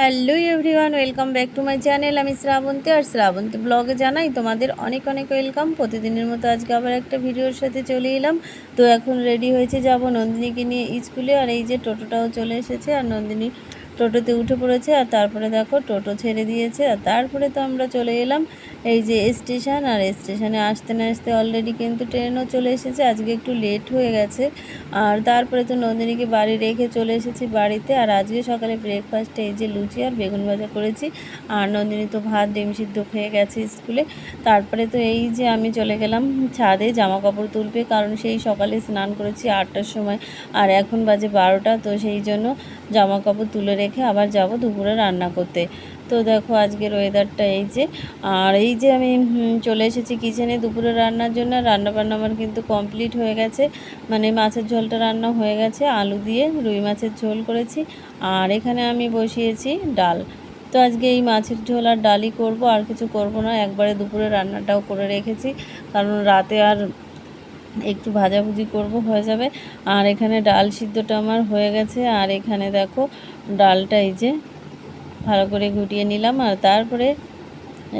Hello everyone welcome back to my channel আমি শ্রাবন্তী আর শ্রাবন্তী ব্লগে জানাই তোমাদের অনেক অনেক ওয়েলকাম প্রতিদিনের মতো আজকে আবার একটা ভিডিওর সাথে চলে এলাম। তো এখন রেডি হয়েছে যাব নন্দিনীকে নিয়ে স্কুলে। আর এই যে টোটোটাও চলে এসেছে। আর নন্দিনী টোটোতে উঠে পড়েছে আর তারপরে দেখো টোটো ছেড়ে দিয়েছে আর তারপরে তো আমরা চলে এলাম এই যে স্টেশন আর স্টেশনে আসতে না আসতে অলরেডি কিন্তু ট্রেনও চলে এসেছে, আজকে একটু লেট হয়ে গেছে। আর তারপরে তো নন্দিনীকে বাড়ি রেখে চলে এসেছি বাড়িতে আর আজকে সকালে ব্রেকফাস্টে এই যে লুচি আর বেগুন ভাজা করেছি। আর নন্দিনী তো ভাত ডিম সিদ্ধ খেয়ে গেছে স্কুলে। তারপরে তো এই যে আমি চলে গেলাম ছাদে জামা কাপড় তুলবে কারণ সেই সকালে স্নান করেছি আটটার সময়। আর এখন বাজে বারোটা তো সেই জন্য জামা কাপড় তুলে রেখে আবার যাব দুপুরে রান্না করতে। তো দেখো আজকের ওয়েদারটা এই যে, আর এই যে আমি চলে এসেছি কিচেনে দুপুরে রান্নার জন্য। রান্না বান্না আমার কিন্তু কমপ্লিট হয়ে গেছে। মানে মাছের ঝোলটা রান্না হয়ে গেছে। আলু দিয়ে রুই মাছের ঝোল করেছি। আর এখানে আমি বসিয়েছি ডাল। তো আজকে এই মাছের ঝোল আর ডালই করব, আর কিছু করব না। একবারে দুপুরে রান্নাটাও করে রেখেছি। কারণ রাতে আর একটু ভাজাভুজি করব, হয়ে যাবে। আর এখানে ডাল সিদ্ধটা আমার হয়ে গেছে। আর এখানে দেখো, ডালটা এই যে ভালো করে ঘুটিয়ে নিলাম। আর তারপরে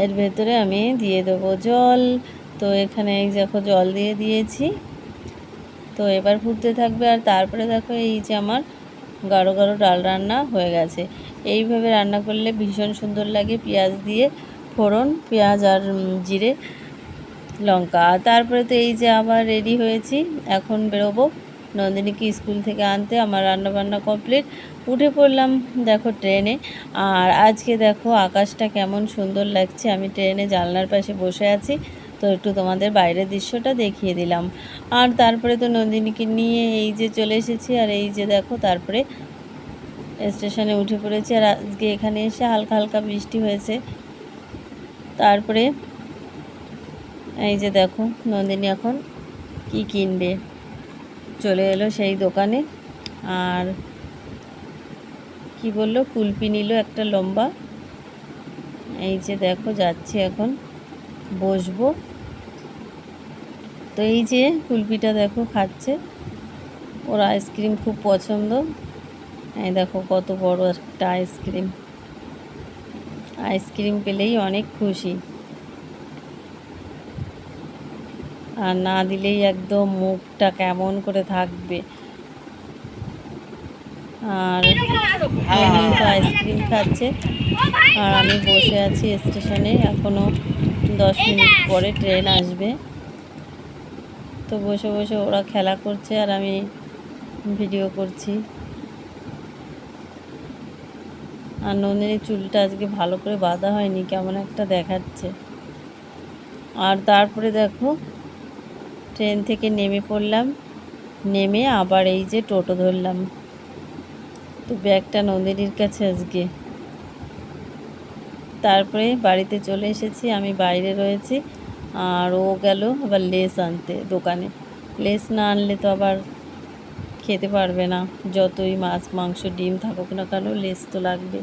এর ভেতরে আমি দিয়ে দেবো জল। তো এখানে এই দেখো, জল দিয়ে দিয়েছি। তো এবার ফুটতে থাকবে। আর তারপরে দেখো, এই যে আমার গাঢ় গাঢ় ডাল রান্না হয়ে গেছে। এইভাবে রান্না করলে ভীষণ সুন্দর লাগে। পেঁয়াজ দিয়ে ফোড়ন, পেঁয়াজ আর জিরে। লঙ্কা। তারপরে তো এই যে আবার রেডি হয়েছি, এখন বেরোবো। নন্দিনীকে স্কুল থেকে আনতে আমার রান্নাবান্না কমপ্লিট উঠে পড়লাম দেখো ট্রেনে। আর আজকে দেখো আকাশটা কেমন সুন্দর লাগছে। আমি ট্রেনে জানলার পাশে বসে আছি। তো একটু তোমাদের বাইরের দৃশ্যটা দেখিয়ে দিলাম। আর তারপরে তো নন্দিনীকে নিয়ে এই যে চলে এসেছি। আর এই যে দেখো তারপরে স্টেশনে উঠে পড়েছি। আর আজকে এখানে এসে হালকা হালকা বৃষ্টি হয়েছে। তারপরে এই যে দেখো, নন্দিনী এখন কি কিনবে? চলে এলো সেই দোকানে আর কি বলল? কুলপি নিল একটা লম্বা। এই যে দেখো, যাচ্ছে এখন, বসবো। তো এই যে কুলপিটা দেখো খাচ্ছে। ওর আইসক্রিম খুব পছন্দ। এই দেখো, কত বড় একটা আইসক্রিম। আইসক্রিম পেলেই অনেক খুশি। আর না দিলেই একদম মুখটা কেমন করে থাকবে। আর তো আইসক্রিম খাচ্ছে। আর আমি বসে আছি স্টেশনে এখনও দশ মিনিট পরে ট্রেন আসবে। তো বসে বসে ওরা খেলা করছে আর আমি ভিডিও করছি। আর নন্দিনীর চুলটা আজকে ভালো করে বাঁধা হয়নি, কেমন একটা দেখাচ্ছে। আর তারপরে দেখো ট্রেন থেকে নেমে পড়লাম। নেমে আবার এই যে টোটো ধরলাম। তো ব্যাগটা নন্দিনীর কাছে আজকে। তারপরে বাড়িতে চলে এসেছি, আমি বাইরে রয়েছি। আর ও গেল আবার লেস আনতে দোকানে। লেস না আনলে তো আবার খেতে পারবে না। যতই মাছ, মাংস, ডিম থাকুক না কেন লেস তো লাগবে।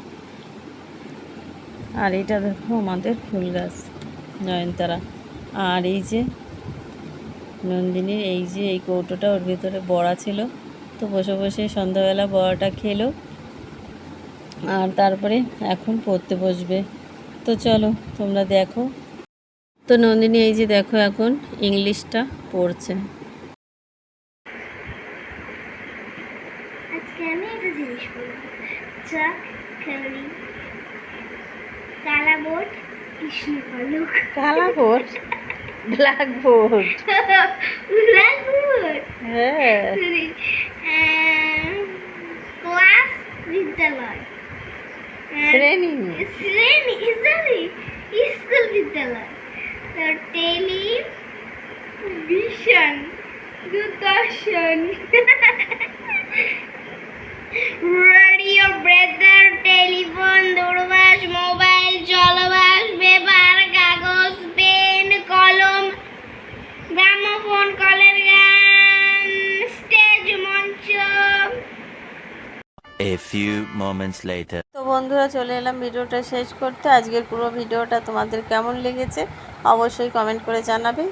আর এটা দেখো আমাদের ফুল গাছ, নয়নতারা। আর এই যে নন্দিনীর এই যে এই কৌটোটা ওর ভিতরে বড়া ছিল তো বসে বসে সন্ধ্যাবেলা বড়াটা খেলো আর তারপরে এখন পড়তে বসবে। তো চলো তোমরা দেখো। তো নন্দিনী এই যে দেখো এখন ইংলিশটা পড়ছে। আজকে আমি একটা জিনিস বলব। চাক খেলি কালা বোর্ড পলক কালা board black board black board হ্যাঁ ক্লাস বিদ্যালয় শ্রেণি শ্রেণি শ্রেণি স্কুল বিদ্যালয় টেলিভিশন দূরদর্শন গ্রামোফোন কলের গান। স্টেজ মঞ্চ। A few moments later. তো বন্ধুরা চলে এলাম ভিডিওটা শেষ করতে। আজকের পুরো ভিডিওটা তোমাদের কেমন লেগেছে অবশ্যই কমেন্ট করে জানাবে।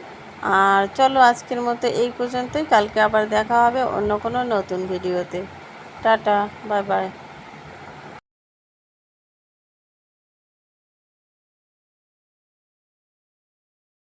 আর চলো আজকের মতো এই পর্যন্তই। কালকে আবার দেখা হবে অন্য কোনো নতুন ভিডিওতে। Tata bye bye